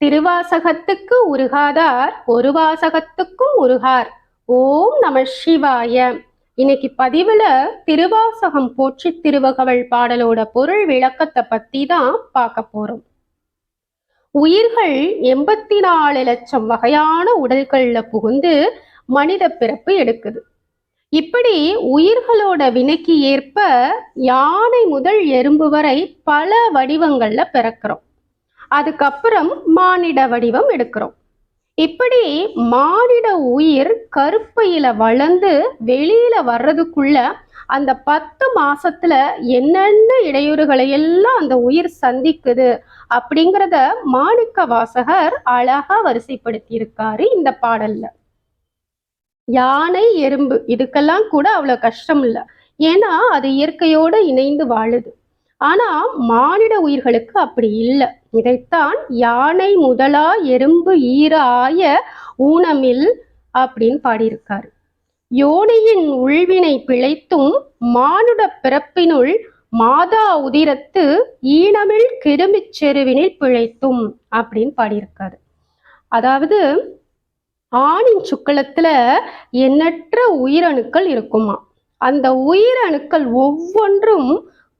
திருவாசகத்துக்கு உருகாதார் ஒரு வாசகத்துக்கும் உருகார். ஓம் நம சிவாய. இன்னைக்கு பதிவுல திருவாசகம் போற்றி திருவகவல் பாடலோட பொருள் விளக்கத்தை பத்தி தான் பார்க்க போறோம். உயிர்கள் எண்பத்தி நாலு லட்சம் வகையான உடல்கள்ல புகுந்து மனித பிறப்பு எடுக்குது. இப்படி உயிர்களோட வினைக்கு ஏற்ப யானை முதல் எறும்பு வரை பல வடிவங்கள்ல பிறக்கிறோம். அதுக்கப்புறம் மானிட வடிவம் எடுக்கிறோம். இப்படி மானிட உயிர் கருப்பையில வளர்ந்து வெளியில வர்றதுக்குள்ள அந்த பத்து மாசத்துல என்னென்ன இடையூறுகளை எல்லாம் அந்த உயிர் சந்திக்குது அப்படிங்கிறத மாணிக்க வாசகர் அழகா வரிசைப்படுத்தி இருக்காரு இந்த பாடல்ல. யானை எறும்பு இதுக்கெல்லாம் கூட அவ்வளவு கஷ்டம் இல்லை. ஏன்னா அது இயற்கையோட இணைந்து வாழுது. ஆனா மானிட உயிர்களுக்கு அப்படி இல்லை. இதைத்தான் யானை முதலா எறும்பு ஈர ஆய ஊனமில் அப்படின்னு பாடியிருக்காரு. யோனியின் உள்வினை பிழைத்தும் மானுட பிறப்பினுள் மாதா உதிரத்து ஈனமில் கிருமிச் செருவினில் பிழைத்தும் அப்படின்னு பாடியிருக்காரு. அதாவது ஆணின் சுக்களத்துல எண்ணற்ற உயிரணுக்கள் இருக்குமா அந்த உயிரணுக்கள் ஒவ்வொன்றும்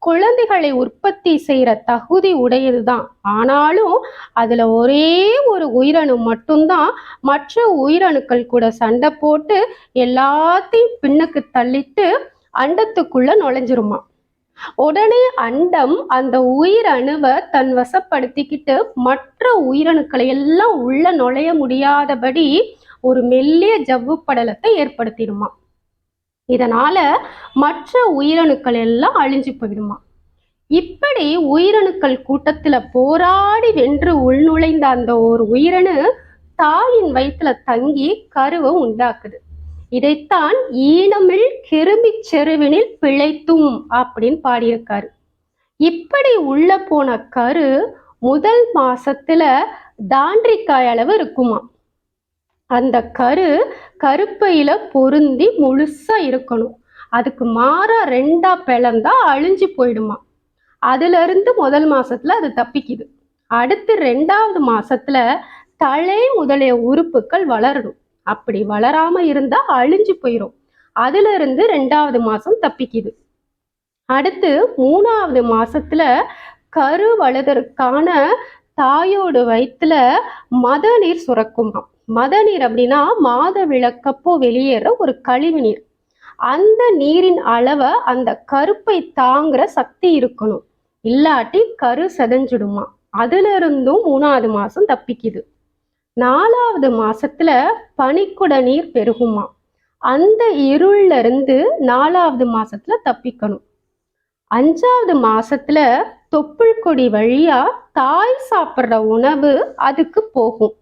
குழந்தைகளை உற்பத்தி செய்கிற தகுதி உடையது தான் ஆனாலும் அதில் ஒரே ஒரு உயிரணு மட்டும்தான் மற்ற உயிரணுக்கள் கூட சண்டை போட்டு எல்லாத்தையும் பின்னுக்கு தள்ளிட்டு அண்டத்துக்குள்ளே நுழைஞ்சிருமா? உடனே அண்டம் அந்த உயிரணுவை தன் வசப்படுத்திக்கிட்டு மற்ற உயிரணுக்களை எல்லாம் உள்ள நுழைய முடியாதபடி ஒரு மெல்லிய ஜவ்வு படலத்தை ஏற்படுத்திடுமா? இதனால மற்ற உயிரணுக்கள் எல்லாம் அழிஞ்சு போயிடுமா? இப்படி உயிரணுக்கள் கூட்டத்துல போராடி வென்று உள்நுழைந்த அந்த ஒரு உயிரணு தாயின் வயிற்றுல தங்கி கருவை உண்டாக்குது. இதைத்தான் ஈனமில் கிருமி செருவினில் பிழைத்தும் அப்படின்னு பாடியிருக்காரு. இப்படி உள்ள போன கரு முதல் மாசத்துல தாண்டிக்காய் அளவு இருக்குமா? அந்த கரு கருப்பையில பொருந்தி முழுசா இருக்கணும். அதுக்கு மாறா ரெண்டா பிளந்தா அழிஞ்சு போயிடுமா அதுல இருந்து முதல் மாசத்துல அது தப்பிக்குது. அடுத்து ரெண்டாவது மாசத்துல தலை முதலிய உறுப்புகள் வளரணும். அப்படி வளராம இருந்தா அழிஞ்சு போயிடும் அதுல இருந்து ரெண்டாவது மாசம் தப்பிக்குது. அடுத்து மூணாவது மாசத்துல கரு வளதற்கான தாயோட வயிற்றுல மத நீர் சுரக்குமாம் மத நீர் அப்படின்னா மாத விளக்கப்போ வெளியேற ஒரு கழிவு நீர். அந்த நீரின் அளவை அந்த கருப்பை தாங்குற சக்தி இருக்கணும். இல்லாட்டி கரு செதஞ்சிடுமா. அதுல இருந்தும் மூணாவது மாசம் தப்பிக்குது. நாலாவது மாசத்துல பனிக்குட நீர் பெருகுமா. அந்த இருள்ல இருந்து நாலாவது மாசத்துல தப்பிக்கணும். அஞ்சாவது மாசத்துல தொப்புள் கொடி வழியா தாய் சாப்பிட்ற உணவு அதுக்கு போகும்.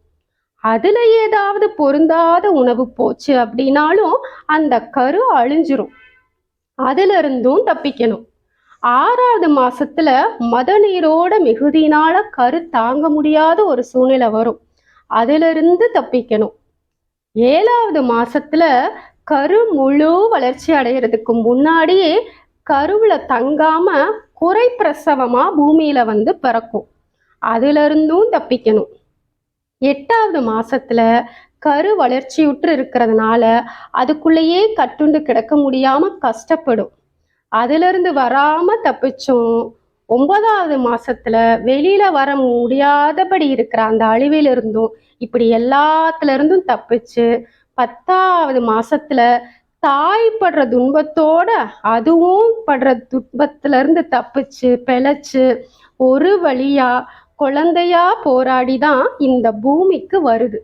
அதுல ஏதாவது பொருந்தாத உணவு போச்சு அப்படின்னாலும் அந்த கரு அழிஞ்சிரும். அதுல இருந்தும் தப்பிக்கணும். ஆறாவது மாசத்துல மத நீரோட மிகுதியினால கரு தாங்க முடியாத ஒரு சூழ்நிலை வரும். அதுல இருந்து தப்பிக்கணும். ஏழாவது மாசத்துல கரு முழு வளர்ச்சி அடைகிறதுக்கு முன்னாடியே கருவில் தங்காம குறை பிரசவமா பூமியில வந்து பிறக்கும். அதுல இருந்தும் தப்பிக்கணும். எட்டாவது மாசத்துல கரு வளர்ச்சியுற்று இருக்கிறதுனால அதுக்குள்ளேயே கட்டுண்டு கிடக்க முடியாம கஷ்டப்படும். அதுல இருந்து வராம தப்பிச்சோம் ஒன்பதாவது மாசத்துல வெளியில வர முடியாதபடி இருக்கிற அந்த அழிவிலிருந்தும் இப்படி எல்லாத்துல இருந்தும் தப்பிச்சு பத்தாவது மாசத்துல தாய் படுற துன்பத்தோட அதுவும் படுற துன்பத்துல இருந்து தப்பிச்சு பிழைச்சு ஒரு வழியா குழந்தையா போராடி தான் இந்த பூமிக்கு வருது.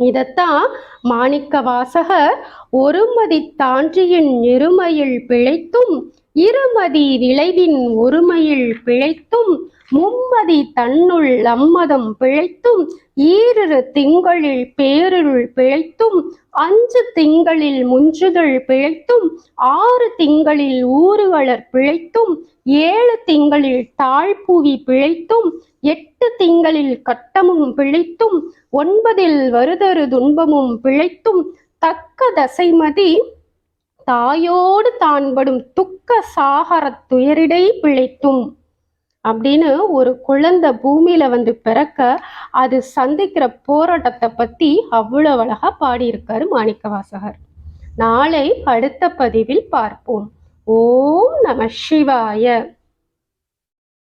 இதத்தான் மாணிக்க வாசகர் ஒருமதி தான்றியின் நெருமையில் பிழைத்தும் இருமதி விளைவின் ஒருமையில் பிழைத்தும் மும்மதி தன்னுள் அம்மதம் பிழைத்தும் ஈரிரு திங்களில் பேருள் பிழைத்தும் அஞ்சு திங்களில் முஞ்சுதல் பிழைத்தும் ஆறு திங்களில் ஊறுவளர் பிழைத்தும் ஏழு திங்களில் தாழ்பூவி பிழைத்தும் எட்டு திங்களில் கட்டமும் பிழைத்தும் ஒன்பதில் வருதரு துன்பமும் பிழைத்தும் தக்க தசைமதி தாயோடு தான்படும் துக்க சாகர துயரிடை பிழைத்தும். அப்படின்னு ஒரு குழந்தை பூமியில வந்து பிறக்க அது சந்திக்கிற போராட்டத்தை பத்தி அவ்வளவு அழகா பாடியிருக்காரு மாணிக்கவாசகர். நாளை அடுத்த பதிவில் பார்ப்போம். ஓம் நம சிவாய.